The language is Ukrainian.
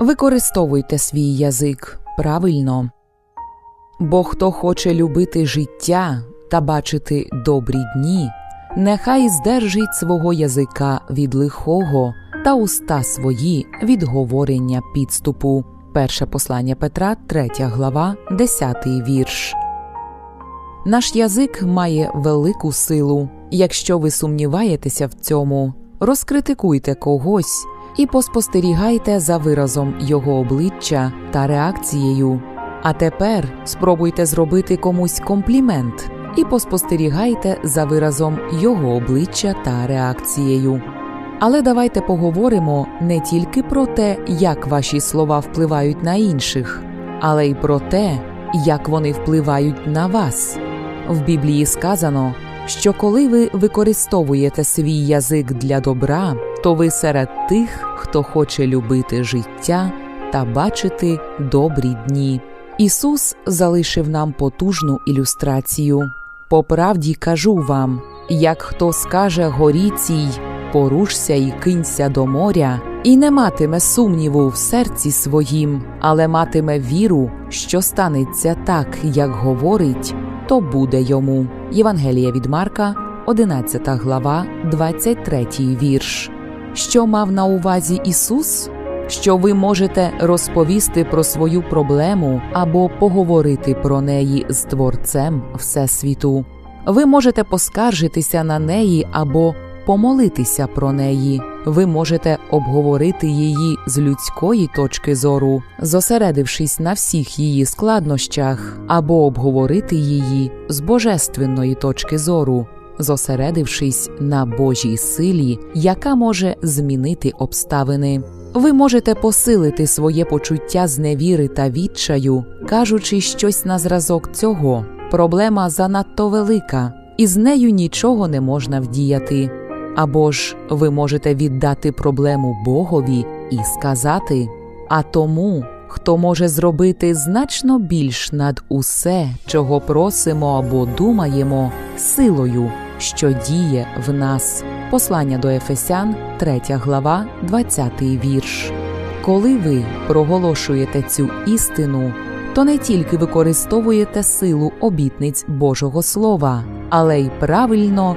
Використовуйте свій язик правильно. Бо хто хоче любити життя та бачити добрі дні, нехай здержить свого язика від лихого та уста свої від говорення підступу. Перше послання Петра, 3 глава, 10 вірш. Наш язик має велику силу. Якщо ви сумніваєтеся в цьому, розкритикуйте когось і поспостерігайте за виразом його обличчя та реакцією. А тепер спробуйте зробити комусь комплімент і поспостерігайте за виразом його обличчя та реакцією. Але давайте поговоримо не тільки про те, як ваші слова впливають на інших, але й про те, як вони впливають на вас. В Біблії сказано, що коли ви використовуєте свій язик для добра, то ви серед тих, хто хоче любити життя та бачити добрі дні. Ісус залишив нам потужну ілюстрацію. По правді кажу вам, як хто скаже горі цій, порушся і кинься до моря, і не матиме сумніву в серці своїм, але матиме віру, що станеться так, як говорить, то буде йому. Євангелія від Марка, 11 глава, 23 вірш. Що мав на увазі Ісус? Що ви можете розповісти про свою проблему або поговорити про неї з Творцем Всесвіту. Ви можете поскаржитися на неї або помолитися про неї. Ви можете обговорити її з людської точки зору, зосередившись на всіх її складнощах, або обговорити її з божественної точки зору, зосередившись на Божій силі, яка може змінити обставини. Ви можете посилити своє почуття зневіри та відчаю, кажучи щось на зразок цього. Проблема занадто велика, і з нею нічого не можна вдіяти. Або ж ви можете віддати проблему Богові і сказати: А тому, хто може зробити значно більш над усе, чого просимо або думаємо, силою, що діє в нас. Послання до Ефесян, 3 глава, 20 вірш. Коли ви проголошуєте цю істину, то не тільки використовуєте силу обітниць Божого Слова, але й правильно